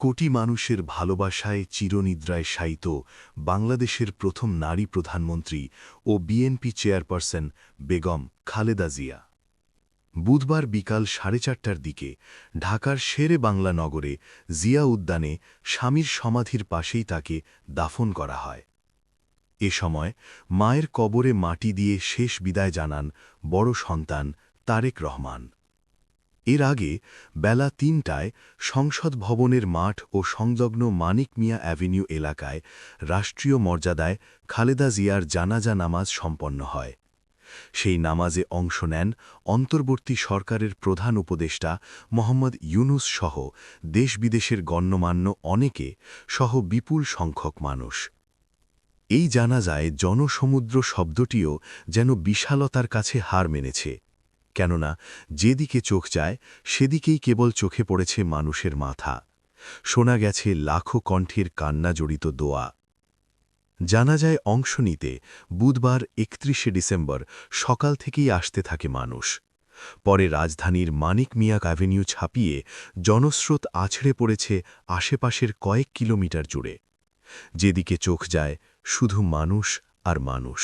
কোটি মানুষের ভালোবাসায় চিরনিদ্রায় শায়িত বাংলাদেশের প্রথম নারী প্রধানমন্ত্রী ও বিএনপি চেয়ারপারসন বেগম খালেদা জিয়া। বুধবার বিকাল সাড়ে চারটার দিকে ঢাকার শেরে বাংলা নগরে জিয়া উদ্যানে স্বামীর সমাধির পাশেই তাকে দাফন করা হয়। এ সময় মায়ের কবরে মাটি দিয়ে শেষ বিদায় জানান বড় সন্তান তারেক রহমান। এর আগে বেলা তিনটায় সংসদ ভবনের মাঠ ও সংলগ্ন মানিক মিয়া অ্যাভিনিউ এলাকায় রাষ্ট্রীয় মর্যাদায় খালেদা জিয়ার জানাজা নামাজ সম্পন্ন হয়। সেই নামাজে অংশ নেন অন্তর্বর্তী সরকারের প্রধান উপদেষ্টা মোহাম্মদ ইউনুস সহ দেশ বিদেশের গণ্যমান্য অনেকে সহ বিপুল সংখ্যক মানুষ। এই জানাজায় জনসমুদ্র শব্দটিও যেন বিশালতার কাছে হার মেনেছে। কেননা যেদিকে চোখ যায়, সেদিকেই কেবল চোখে পড়েছে মানুষের মাথা। শোনা গেছে লাখো কণ্ঠের কান্না জড়িত দোয়া। জানা যায় অংশ নিতে বুধবার একত্রিশে ডিসেম্বর সকাল থেকেই আসতে থাকে মানুষ। পরে রাজধানীর মানিক মিয়াক অ্যাভিনিউ ছাপিয়ে জনস্রোত আছড়ে পড়েছে আশেপাশের কয়েক কিলোমিটার জুড়ে। যেদিকে চোখ যায়, শুধু মানুষ আর মানুষ।